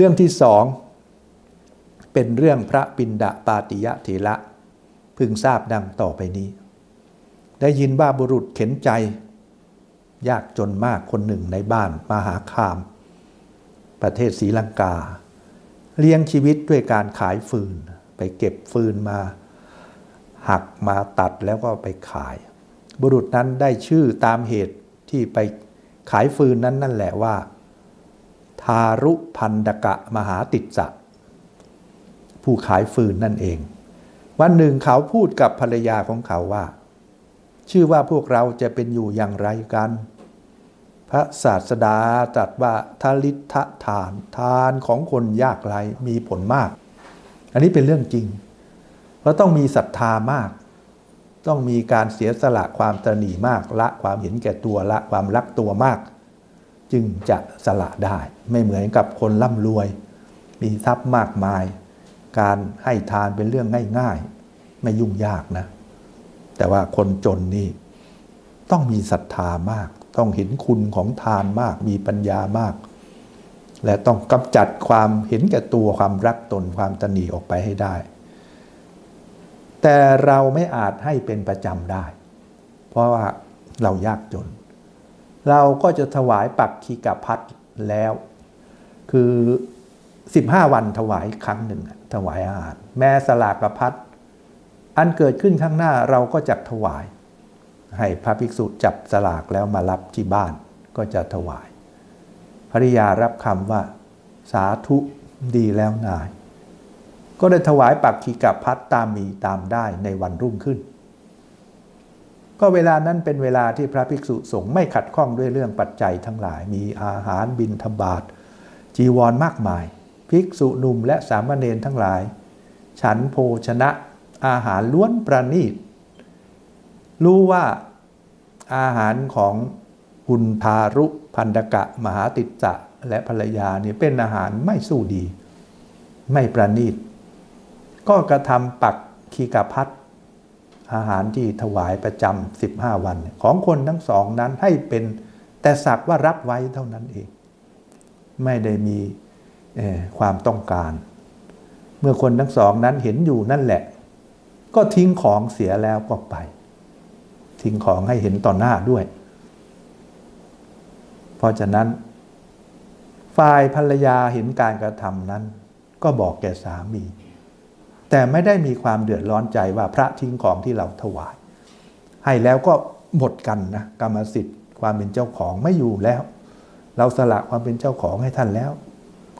เรื่องที่สองเป็นเรื่องพระปินดาปาติยะเถระพึงทราบดังต่อไปนี้ ได้ยินว่าบุรุษเข็นใจ ยากจนมากคนหนึ่งในบ้านมหาคาม ประเทศศรีลังกา เลี้ยงชีวิตด้วยการขายฟืน ไปเก็บฟืนมา หักมาตัดแล้วก็ไปขาย บุรุษนั้นได้ชื่อตามเหตุที่ไปขายฟืนนั้นนั่นแหละว่า ทารุพันดกะมหาติสะผู้ขายฟืนนั่นเอง วันหนึ่งเขาพูดกับภรรยาของเขาว่า ชื่อว่าพวกเราจะเป็นอยู่อย่างไรกัน พระศาสดาตรัสว่าทาลิทะทานทานของคนยากไร้มีผลมาก อันนี้เป็นเรื่องจริง เพราะต้องมีศรัทธามาก ต้องมีการเสียสละความตระหนี่มากละความเห็นแก่ตัวละความรักตัวมาก จึงจะสละได้ ไม่เหมือนกับคนร่ำรวย มีทรัพย์มากมาย การให้ทานเป็นเรื่องง่ายๆ ไม่ยุ่งยากนะ แต่ว่าคนจนนี่ต้องมีศรัทธามาก ต้องเห็นคุณของทานมาก มีปัญญามาก และต้องกำจัดความเห็นแก่ตัวความรักตนความตนีออกไปให้ได้ แต่เราไม่อาจให้เป็นประจำได้ เพราะว่าเรายากจน เราก็จะถวายปักคีกพัดแล้ว คือ 15 วันถวายครั้งหนึ่ง ถวายอาหาร แม้สลากพัดอันเกิดขึ้นข้างหน้าเราก็จะถวาย ให้พระภิกษุจับสลากแล้วมารับที่บ้านก็จะถวาย ภริยารับคำว่า สาธุดีแล้วนาย ก็ได้ถวายปักขีกับพัดตามมีตามได้ในวันรุ่งขึ้น ก็เวลานั้นเป็นเวลาที่พระภิกษุสงฆ์ไม่ขัดข้องด้วยเรื่องปัจจัยทั้งหลาย มีอาหารบินทบาท จีวรมากมาย ภิกษุหนุ่มและสามเณรทั้งหลาย ฉันโภชนะอาหารล้วนประณีต รู้ว่าอาหารของหุนทารุพันดกะมหาติจจะและภรรยาเนี่ยเป็นอาหารไม่สู้ดี ไม่ประณีต ก็กระทำปักคีกาพัด อาหารที่ถวายประจำ15วัน ของคนทั้งสองนั้นให้เป็นแต่สักว่ารับไว้เท่านั้นเอง ไม่ได้มีความต้องการ เมื่อคนทั้งสองนั้นเห็นอยู่นั่นแหละ ก็ทิ้งของเสียแล้วก็ไป ทิ้งของให้เห็นต่อหน้าด้วย เพราะฉะนั้น ฝ่ายภรรยาเห็นการกระทำนั้น ก็บอกแก่สามี แต่ไม่ได้มีความเดือดร้อนใจว่าพระทิ้งของที่เราถวาย ให้แล้วก็หมดกันนะกรรมสิทธิ์ความเป็นเจ้าของไม่อยู่แล้ว เราสละความเป็นเจ้าของให้ท่านแล้ว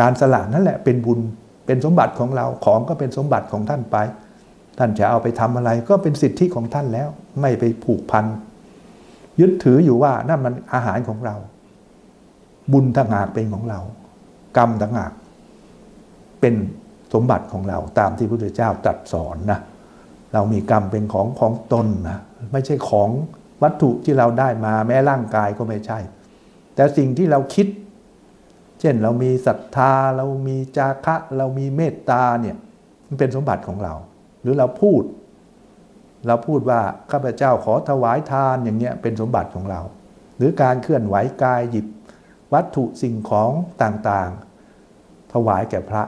การสละนั่นแหละเป็นบุญเป็นสมบัติของเราของก็เป็นสมบัติของท่านไป ท่านจะเอาไปทำอะไรก็เป็นสิทธิของท่านแล้ว ไม่ไปผูกพันยึดถืออยู่ว่านั่นมันอาหารของเรา บุญต่างหากเป็นของเรา กรรมต่างหากเป็น สมบัติของเราตามที่พระพุทธเจ้าตรัสสอนนะเรามีกรรมเป็นของของตนนะไม่ใช่ของวัตถุที่เราได้มาแม้ร่างกายก็ไม่ใช่ แต่สิ่งที่เราคิด เช่นเรามีศรัทธา เรามีจาคะ เรามีเมตตาเนี่ยมันเป็นสมบัติของเรา หรือเราพูด เราพูดว่าข้าพเจ้าขอถวายทานอย่างเงี้ยเป็นสมบัติของเรา หรือการเคลื่อนไหวกายหยิบวัตถุสิ่งของต่างๆ ถวายแก่พระ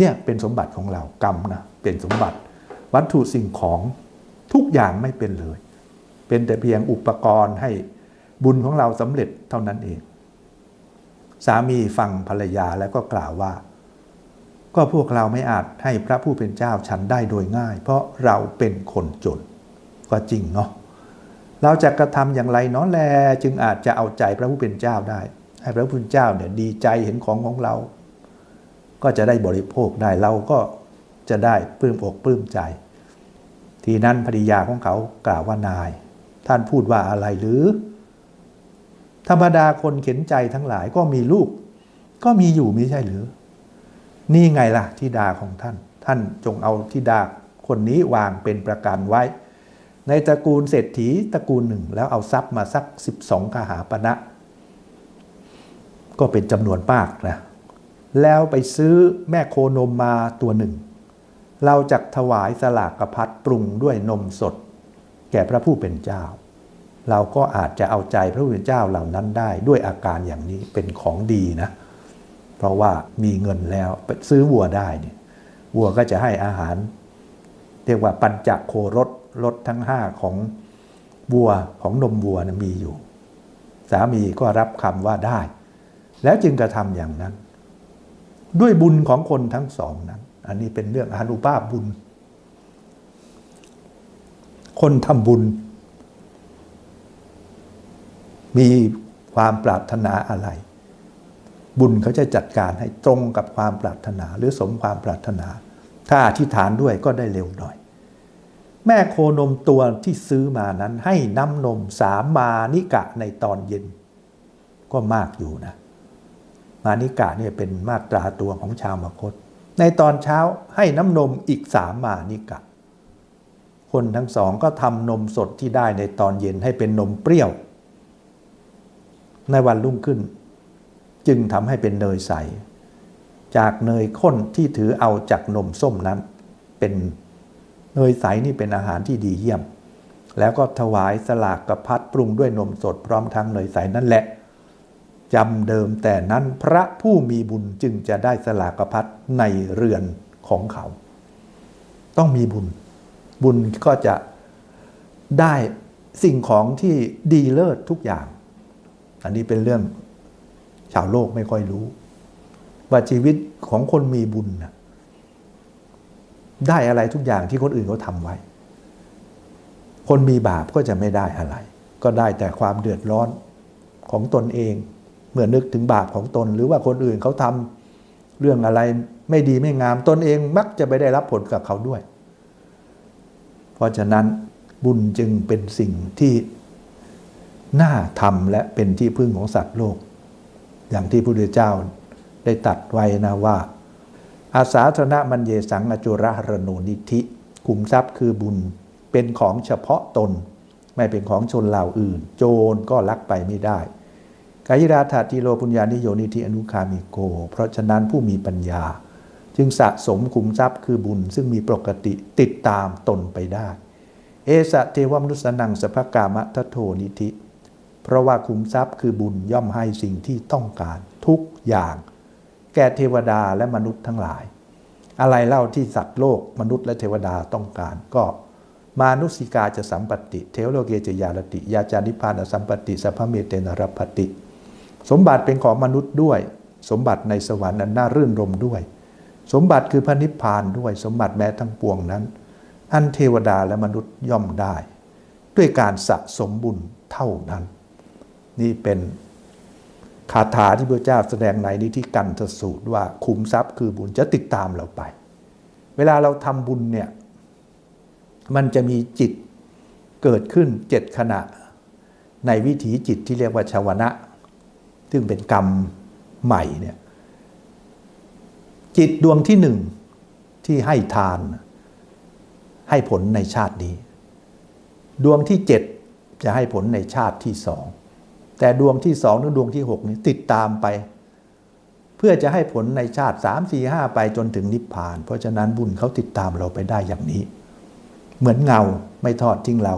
เนี่ยเป็นสมบัติของเรากรรมนะเป็นสมบัติ วัตถุสิ่งของทุกอย่างไม่เป็นเลย เป็นแต่เพียงอุปกรณ์ให้บุญของเราสำเร็จเท่านั้นเอง สามีฟังภรรยาแล้วก็กล่าวว่า ก็พวกเราไม่อาจให้พระผู้เป็นเจ้าฉันได้โดยง่าย เพราะเราเป็นคนจนก็จริงเนาะเราจะกระทำอย่างไรเนาะแลจึงอาจจะเอาใจพระผู้เป็นเจ้าได้ ให้พระผู้เป็นเจ้าเนี่ยดีใจเห็นของของเรา ก็จะได้บริโภคได้เราก็จะได้ปลื้มอกปลื้มใจ ทีนั้นภริยาของเขากล่าวว่านาย ท่านพูดว่าอะไรหรือ ธรรมดาคนเข็นใจทั้งหลายก็มีลูก ก็มีอยู่ไม่ใช่หรือ นี่ไงล่ะทิดาของท่าน ท่านจงเอาทิดาคนนี้วางเป็นประกันไว้ ในตระกูลเศรษฐีตระกูลหนึ่ง แล้วเอาทรัพย์มาสัก 12กหาปณะก็เป็นจำนวนมากนะ แล้วไปซื้อแม่โคนมมาตัวหนึ่ง เราจะถวายสลากกระพัดปรุงด้วยนมสด แก่พระผู้เป็นเจ้า เราก็อาจจะเอาใจพระผู้เป็นเจ้าเหล่านั้นได้ด้วยอาการอย่างนี้เป็นของดีนะ เพราะว่ามีเงินแล้วไปซื้อวัวได้เนี่ยวัวก็จะให้อาหาร เรียกว่าปัญจโครสรสทั้งห้าของวัวของนมวัวนะมีอยู่ สามีก็รับคำว่าได้ แล้วจึงกระทำอย่างนั้น ด้วยบุญของคนทั้งสองนั้น อันนี้เป็นเรื่องอนุภาพบุญ คนทำบุญ มีความปรารถนาอะไร บุญเขาจะจัดการให้ตรงกับความปรารถนา หรือสมความปรารถนา ถ้าอธิษฐานด้วยก็ได้เร็วหน่อย แม่โคนมตัวที่ซื้อมานั้นให้น้ำนมสามมานิกะในตอนเย็น ก็มากอยู่นะ มานิกะเนี่ยเป็นมาตราตัวของชาวมคต ในตอนเช้าให้น้ำนมอีกสามมานิกะ คนทั้งสองก็ทำนมสดที่ได้ในตอนเย็นให้เป็นนมเปรี้ยว ในวันรุ่งขึ้น จึงทำให้เป็นเนยใส จากเนยข้นที่ถือเอาจากนมส้มนั้น เป็นเนยใสนี่เป็นอาหารที่ดีเยี่ยม แล้วก็ถวายสลากกับพัดปรุงด้วยนมสดพร้อมทั้งเนยใสนั่นแหละ จำเดิมแต่นั้นพระผู้มีบุญจึงจะได้สลากพัดในเรือนของเขา ต้องมีบุญ บุญก็จะได้สิ่งของที่ดีเลิศทุกอย่าง อันนี้เป็นเรื่องชาวโลกไม่ค่อยรู้ ว่าชีวิตของคนมีบุญนะได้อะไรทุกอย่างที่คนอื่นเขาทำไว้ คนมีบาปก็จะไม่ได้อะไร ก็ได้แต่ความเดือดร้อนของตนเอง เมื่อนึกถึงบาปของตน หรือว่าคนอื่นเขาทำเรื่องอะไรไม่ดีไม่งามตนเองมักจะไปได้รับผลกับเขาด้วย เพราะฉะนั้นบุญจึงเป็นสิ่งที่น่าทำและเป็นที่พึ่งของสัตว์โลก อย่างที่พระพุทธเจ้าได้ตัดไว้นะว่า อาสาธนมัญเยสังอจุระหรโนนิธิคุมทรัพย์คือบุญเป็นของเฉพาะตน ไม่เป็นของชนเหล่าอื่น โจรก็ลักไปไม่ได้ กายราธาติโลปุญญานิโยนิธิอนุคามิโก เพราะฉะนั้นผู้มีปัญญา จึงสะสมคุมทรัพย์คือบุญซึ่งมีปกติติดตามตนไปได้ เอสะเทวมนุสนังสภกามะทะโทนิธิ เพราะว่าคุมทรัพย์คือบุญย่อมให้สิ่งที่ต้องการทุกอย่าง แก่เทวดาและมนุษย์ทั้งหลาย อะไรเล่าที่สัตว์โลกมนุษย์และเทวดาต้องการก็มานุสิกาจะสัมปติ เทวโลเกจะยาลติ ยาจานิพานสัมปติสัพเมเตนรปติ สมบัติเป็นของมนุษย์ด้วย สมบัติในสวรรค์นั้นน่ารื่นรมด้วย สมบัติคือพระนิพพานด้วย สมบัติแม้ทั้งปวงนั้น อันเทวดาและมนุษย์ย่อมได้ ด้วยการสะสมบุญเท่านั้น นี่เป็นคาถาที่พระเจ้าแสดงในนิธิกันทสูตรว่าคุมทรัพย์คือบุญจะติดตามเราไป เวลาเราทำบุญเนี่ยมันจะมีจิตเกิดขึ้นเจ็ดขณะ ในวิถีจิตที่เรียกว่าชาวนะ ซึ่งเป็นกรรมใหม่เนี่ยจิตดวงที่หนึ่งที่ให้ทาน ให้ผลในชาตินี้ ดวงที่เจ็ดจะให้ผลในชาติที่สองแต่ดวงที่สองหรือดวงที่หกนี้ติดตามไป เพื่อจะให้ผลในชาติสามสี่ห้าไปจนถึงนิพพาน เพราะฉะนั้นบุญเขาติดตามเราไปได้อย่างนี้ เหมือนเงาไม่ทอดทิ้งเรา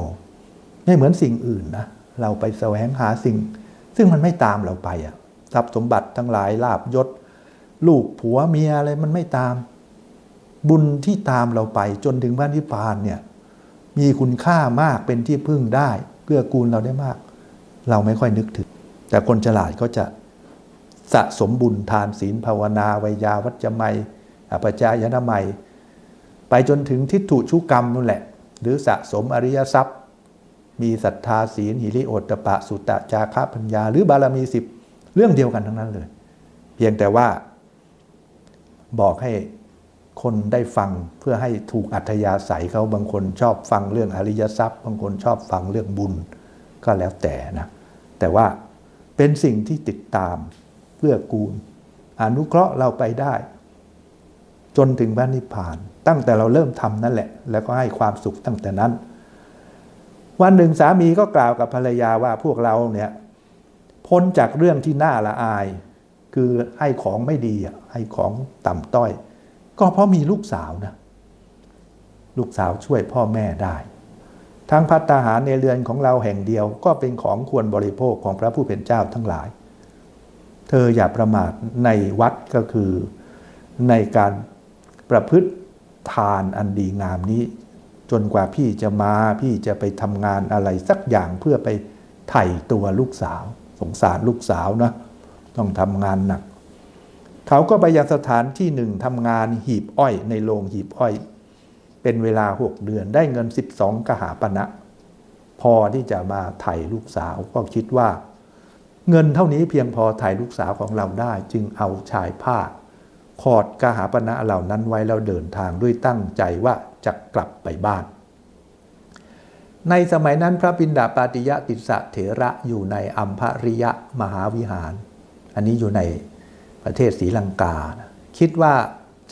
ไม่เหมือนสิ่งอื่นนะเราไปแสวงหาสิ่ง ซึ่งมันไม่ตามเราไปอะทรัพย์สมบัติทั้งหลายลาบยศ ลูกผัวเมียอะไรมันไม่ตาม บุญที่ตามเราไปจนถึงพระนิพพานเนี่ยมีคุณค่ามากเป็นที่พึ่งได้เกื้อกูลเราได้มาก เราไม่ค่อยนึกถึง แต่คนฉลาดก็จะสะสมบุญทานศีลภาวนาวิยาวัจจะไมยอปจายนามัย ไปจนถึงทิฏฐุชุกรรมนั่นแหละ หรือสะสมอริยทรัพย์ มีศรัทธาศีลหิริโอตตปะ สุตตะจาคะปัญญา หรือบารมีสิบเรื่องเดียวกันทั้งนั้นเลย เพียงแต่ว่าบอกให้คนได้ฟังเพื่อให้ถูกอัธยาศัยเขาบางคนชอบฟังเรื่องอริยทรัพย์ บางคนชอบฟังเรื่องบุญก็แล้วแต่นะแต่ว่าเป็นสิ่งที่ติดตามเพื่อกูล อนุเคราะห์เราไปได้ จนถึงพระนิพพาน ตั้งแต่เราเริ่มทำนั่นแหละ แล้วก็ให้ความสุขตั้งแต่นั้น วันหนึ่งสามีก็กล่าวกับภรรยาว่าพวกเราเนี่ยพ้นจากเรื่องที่น่าละอาย คือให้ของไม่ดีให้ของต่ำต้อย ก็เพราะมีลูกสาวนะลูกสาวช่วยพ่อแม่ได้ทั้งพัตตาหารในเรือนของเราแห่งเดียวก็เป็นของควรบริโภคของพระผู้เป็นเจ้าทั้งหลาย เธออย่าประมาทในวัดก็คือในการประพฤติทานอันดีงามนี้ จนกว่าพี่จะมาพี่จะไปทำงานอะไรสักอย่างเพื่อไปไถ่ตัวลูกสาว สงสารลูกสาวนะต้องทำงานหนัก เขาก็ไปยังสถานที่หนึ่งทำงานหีบอ้อยในโรงหีบอ้อย เป็นเวลาหกเดือนได้เงิน 12 กหาปณะนะพอที่จะมาไถ่ลูกสาวก็คิดว่า เงินเท่านี้เพียงพอไถ่ลูกสาวของเราได้ จึงเอาชายผ้าขอดกหาปณะเหล่านั้นไว้แล้วเดินทางด้วยตั้งใจว่า จะกลับไปบ้าน ในสมัยนั้นพระปินดาปาติยะติสะเถระอยู่ในอัมภริยะมหาวิหาร อันนี้อยู่ในประเทศศรีลังกา คิดว่า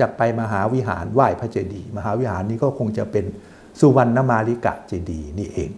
จะไปมหาวิหารไหว้พระเจดีย์มหาวิหารนี้ก็คงจะเป็นสุวรรณมาลิกะเจดีย์นี่เอง